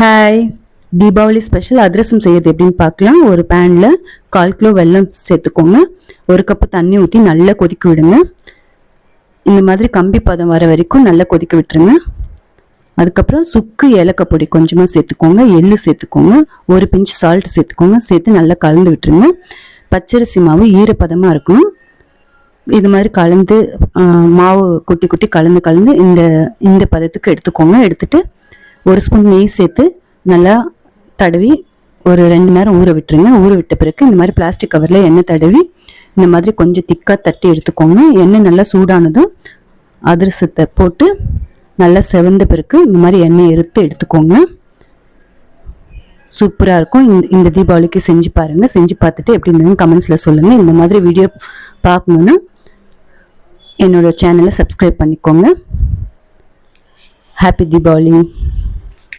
Hi Deepavali special அதிரசம் செய்யறது எப்படின்னு பார்க்கலாம். ஒரு பேனில் கால் கிலோ வெல்லம் சேர்த்துக்கோங்க. ஒரு கப்பு தண்ணி ஊற்றி நல்லா கொதிக்க விடுங்க. இந்த மாதிரி கம்பி பதம் வர வரைக்கும் நல்லா கொதிக்க விட்டுருங்க. அதுக்கப்புறம் சுக்கு ஏலக்காய் பொடி கொஞ்சமாக சேர்த்துக்கோங்க. எள்ளு சேர்த்துக்கோங்க. ஒரு பிஞ்ச் சால்ட் சேர்த்துக்கோங்க. சேர்த்து நல்லா கலந்து விட்டுருங்க. பச்சரிசி மாவு ஈரப்பதமாக இருக்கணும். இது மாதிரி கலந்து மாவு குட்டி குட்டி கலந்து கலந்து இந்த இந்த பதத்துக்கு எடுத்துக்கோங்க. எடுத்துட்டு ஒரு ஸ்பூன் நெய் சேர்த்து நல்லா தடவி ஒரு ரெண்டு நேரம் ஊற விட்டுருங்க. ஊற விட்ட பிறகு இந்த மாதிரி பிளாஸ்டிக் கவரில் எண்ணெய் தடவி இந்த மாதிரி கொஞ்சம் திக்காக தட்டி எடுத்துக்கோங்க. எண்ணெய் நல்லா சூடானதும் அதிரசத்தை போட்டு நல்லா செவந்த பிறகு இந்த மாதிரி எண்ணெய் எடுத்து எடுத்துக்கோங்க. சூப்பராக இருக்கும். இந்த இந்த தீபாவளிக்கு செஞ்சு பாருங்கள் செஞ்சு பார்த்துட்டு எப்படி இருந்ததுன்னு கமெண்ட்ஸில் சொல்லுங்கள் இந்த மாதிரி வீடியோ பார்க்கணுன்னா என்னோடய சேனலை சப்ஸ்கிரைப் பண்ணிக்கோங்க. ஹாப்பி தீபாவளி.